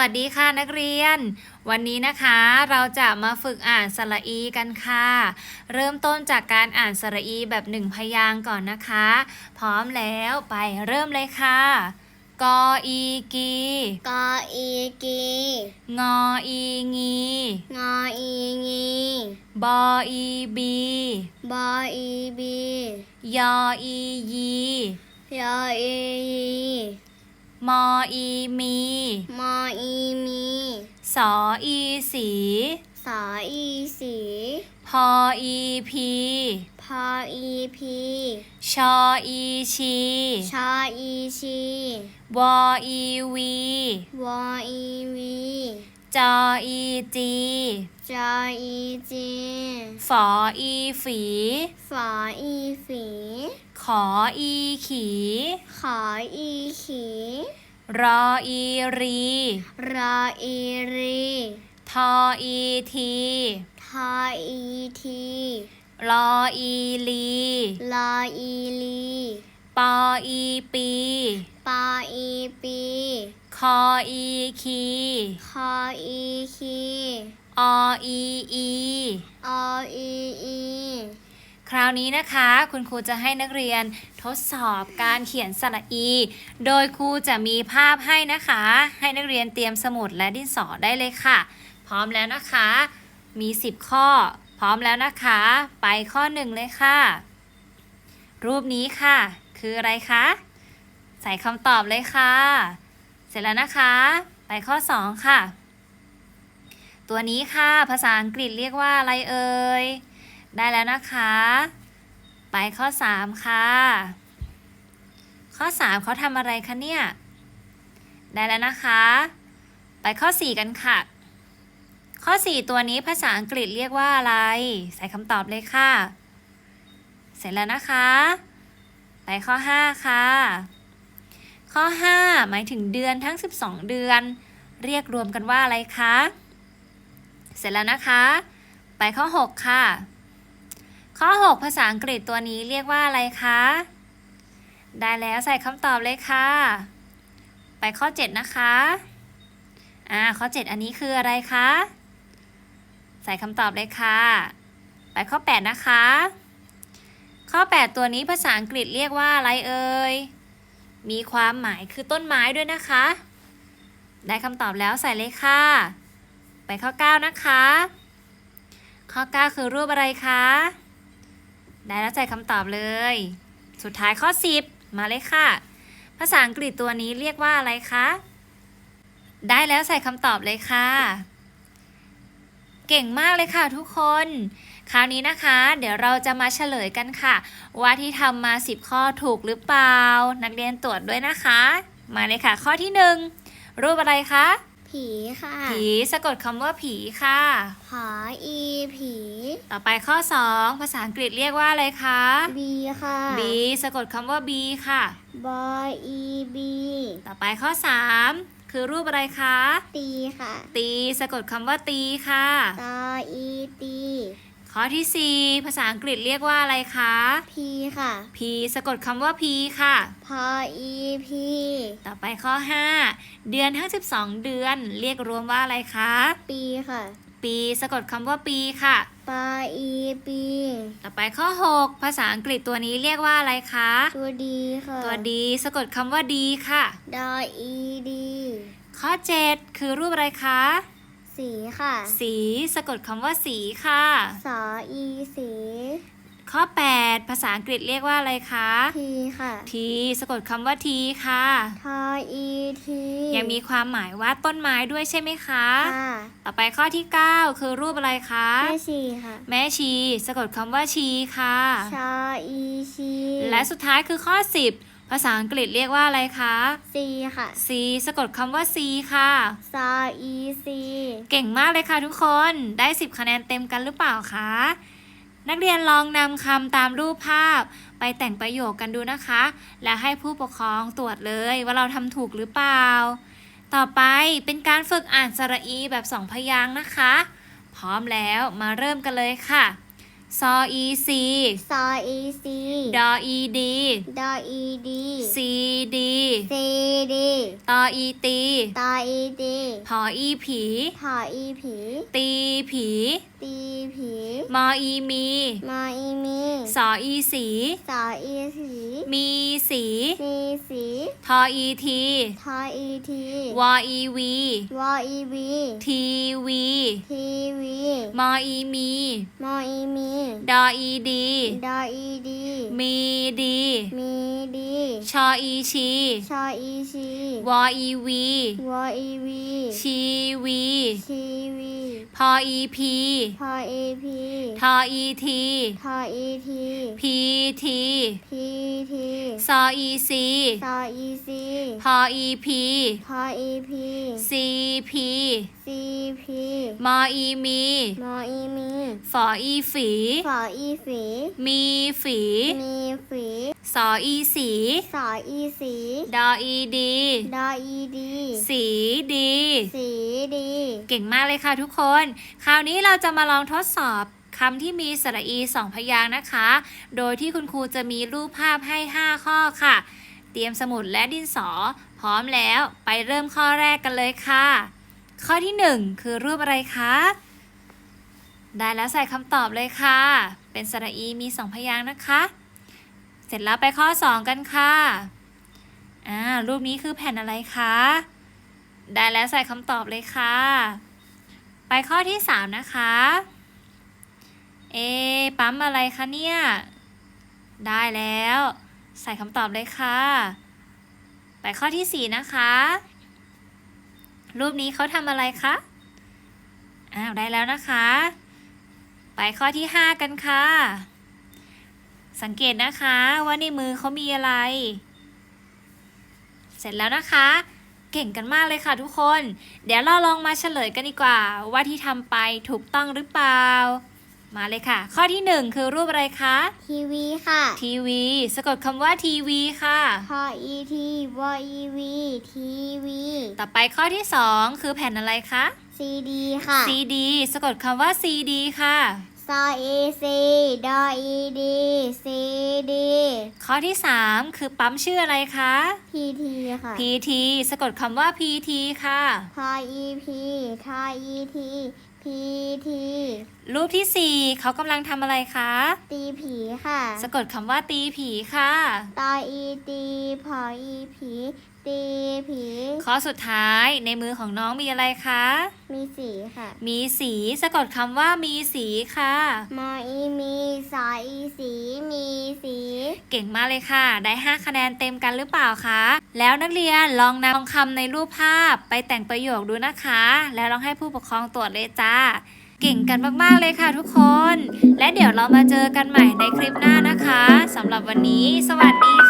วัสดีค่ะนักเรียน วันนี้นะคะเราจะมาฝึกอ่านสระอีกันค่ะ เริ่มต้นจากการอ่านสระอีแบบหนึ่งพยางค์ก่อนนะคะ พร้อมแล้วไปเริ่มเลยค่ะ กออีกี กออีกี งออีงี งออีงี บออีบี บออีบี ยออียี ยออียี มออีมี มออีมี สออีสี สออีสี พออีพี พออีพี ชออีชี ชออีชี วออีวี วออีวี จออีจี จออีจี ฝออีฝี ฝออีฝี ขออีขี ขออีขี รออีรี รออีรี ทออีที ทออีทีรออีลี ลออีลี ปออีปี ปออีปี คออีคี คออีคี ออีอี ออีอี คราวนี้นะคะ คุณครูจะให้นักเรียนทดสอบการเขียนสระอี โดยครูจะมีภาพให้นะคะ ให้นักเรียนเตรียมสมุดและดินสอได้เลยค่ะ พร้อมแล้วนะคะ มี 10 ข้อ พร้อมแล้วนะคะ ไปข้อหนึ่งเลยค่ะ รูปนี้ค่ะ คืออะไรคะ ใส่คำตอบเลยค่ะ เสร็จแล้วนะคะ ไปข้อ 2 ค่ะ ตัวนี้ค่ะ ภาษาอังกฤษเรียกว่าอะไรเอ่ย ได้แล้วนะคะ ไปข้อ 3 ค่ะ ข้อ 3เขาทำอะไรคะเนี่ย ได้แล้วนะคะ ไปข้อ 4 กันค่ะ ข้อ 4 ตัวนี้ภาษาอังกฤษเรียกว่าอะไร ใส่คำตอบเลยค่ะ เสร็จแล้วนะคะ ไปข้อ 5 ค่ะ ข้อ 5 หมายถึงเดือนทั้ง 12 เดือน เรียกรวมกันว่าอะไรคะ เสร็จแล้วนะคะ ไปข้อ 6 ค่ะ ข้อ 6 ภาษาอังกฤษตัวนี้เรียกว่าอะไรคะ ได้แล้วใส่คำตอบเลยค่ะ ไปข้อ 7 นะคะอ่าข้อ 7 อันนี้คืออะไรคะ ใส่คำตอบเลยค่ะ ไปข้อ 8 นะคะ ข้อ 8 ตัวนี้ภาษาอังกฤษเรียกว่าอะไรเอ่ย มีความหมายคือต้นไม้ด้วยนะคะ ได้คำตอบแล้วใส่เลยค่ะ ไปข้อ 9 นะคะ ข้อ 9 คือรูปอะไรคะ ได้แล้วใจคำตอบเลย สุดท้ายข้อ 10 มาเลยค่ะ ภาษาอังกฤษตัวนี้เรียกว่าอะไรคะ ได้แล้วใส่คำตอบเลยค่ะ เก่งมากเลยค่ะทุกคน คราวนี้นะคะ เดี๋ยวเราจะมาเฉลยกันค่ะ ว่าที่ทำมา 10 ข้อถูกหรือเปล่า นักเรียนตรวจด้วยนะคะ มาเลยค่ะ ข้อที่ 1 รูปอะไรคะ ผีค่ะ ผีสะกดคำว่าผีค่ะผออีผี ต่อไปข้อ 2 ภาษาอังกฤษเรียกว่าอะไรคะบีค่ะ B สะกดคำว่า B ค่ะ บออีบี ต่อไปข้อ 3 คือรูปอะไรคะ ตีค่ะ ตีสะกดคำว่าตีค่ะ ตออีตี ข้อที่ 4 ภาษาอังกฤษเรียกว่าอะไรคะพีค่ะ P สะกดคำว่า P ค่ะ พออีพีต่อไปข้อ 5 เดือนทั้ง 12 เดือน เรียกรวมว่าอะไรคะ ปีค่ะปีสะกดคำว่าปีค่ะ ปออีปีต่อไปข้อ 6 ภาษาอังกฤษตัวนี้เรียกว่าอะไรคะ ตัวดีค่ะตัวดีสะกดคำว่าดีค่ะ ดออีดีข้อ 7 คือรูปอะไรคะ สีค่ะ สีสะกดคำว่าสีค่ะ สออีสี ข้อ 8 ภาษาอังกฤษเรียกว่าอะไรคะ ทีค่ะ ทีสะกดคำว่าทีค่ะ ทออีทียังมีความหมายว่าต้นไม้ด้วยใช่ไหมคะ ค่ะต่อไปข้อที่ 9 คือรูปอะไรคะ แม่ชีค่ะ แม่ชี สะกดคำว่าชีค่ะ ชออีชี และสุดท้ายคือข้อ 10 ภาษาอังกฤษเรียกว่าอะไรคะซีค่ะ C สะกดคำว่า C ค่ะ ซออีซีเก่งมากเลยค่ะทุกคน ได้ 10 คะแนนเต็มกันหรือเปล่าคะ นักเรียนลองนำคำตามรูปภาพ ไปแต่งประโยคกันดูนะคะ และให้ผู้ปกครองตรวจเลยว่าเราทำถูกหรือเปล่า ต่อไปเป็นการฝึกอ่านสระอีแบบสองพยางค์นะคะ พร้อมแล้วมาเริ่มกันเลยค่ะ ซออีซีซออีซีดออีดีดออีดีซีดีซีดีตออีตีตออีดีพออีผีพออีผี ตีผี ตีผีมออีมีมออีมีสออีสีสออีสีมีสีมีสีทออีทีทออีทีวออีวีวออีวีทีวีทีวีมออีมีมออีมีดออีดี ดออีดี มีดี มีดี ชออีชี ชออีชี วออีวี วออีวี ชีวีทีวี พออีพี พออีพี ทออีที ทออีที พีที พีที ซออีซี ซออีซี พออีพี พออีพี ซีพี ซีพี มออีมี มออีมี ฝออีฝีฝออีฝี มีฝี มีฝี สออีสี สออีสี ดออีดี ดออีดี สีดี สีดี เก่งมากเลยค่ะทุกคน คราวนี้เราจะมาลองทดสอบคำที่มีสระอีสองพยางค์นะคะ โดยที่คุณครูจะมีรูปภาพให้ 5 ข้อค่ะ เตรียมสมุดและดินสอ พร้อมแล้วไปเริ่มข้อแรกกันเลยค่ะ ข้อที่ 1 คือรูปอะไรคะ ได้แล้วใส่คำตอบเลยค่ะ เป็นสระอีมีสองพยางค์นะคะ เสร็จแล้วไปข้อ 2 กันค่ะอ่ารูปนี้คือแผ่นอะไรคะ ได้แล้วใส่คำตอบเลยค่ะ ไปข้อที่ 3 นะคะ เอ ปั๊มอะไรคะเนี่ย ได้แล้ว ใส่คำตอบเลยค่ะ ไปข้อที่ 4 นะคะ รูปนี้เขาทำอะไรคะอ้าวได้แล้วนะคะ ไปข้อที่ 5 กันค่ะ สังเกตนะคะว่าในมือเขามีอะไร เสร็จแล้วนะคะ เก่งกันมากเลยค่ะทุกคน เดี๋ยวเราลองมาเฉลยกันดีกว่า ว่าที่ทำไปถูกต้องหรือเปล่า มาเลยค่ะ ข้อที่หนึ่งคือรูปอะไรคะทีวีค่ะทีวีสะกดคำว่าทีวีค่ะ พออีทีวออีวีทีวี ต่อไปข้อที่สองคือแผ่นอะไรคะ ซีดีค่ะ ซีดีสะกดคำว่าซีดีค่ะซออีซีดออีดีซีดีข้อที่สามคือปั๊มชื่ออะไรคะพีทีค่ะ PT สะกดคำว่า PT ค่ะพออีพีทออีทีพีทีรูปที่สี่เขากำลังทำอะไรคะ ตีผีค่ะ สะกดคำว่าตีผีค่ะตออีตีพออีผี ตีผี ข้อสุดท้ายในมือของน้องมีอะไรคะ มีสีค่ะ มีสีสะกดคำว่ามีสีค่ะ มออีมีสออีสีมีสี เก่งมากเลยค่ะ ได้ 5 คะแนนเต็มกันหรือเปล่าคะ แล้วนักเรียนลองนำคำในรูปภาพไปแต่งประโยคดูนะคะ แล้วลองให้ผู้ปกครองตรวจเลยจ้า เก่งกันมากๆเลยค่ะทุกคน และเดี๋ยวเรามาเจอกันใหม่ในคลิปหน้านะคะสำหรับวันนี้ สวัสดีค่ะสวัสดี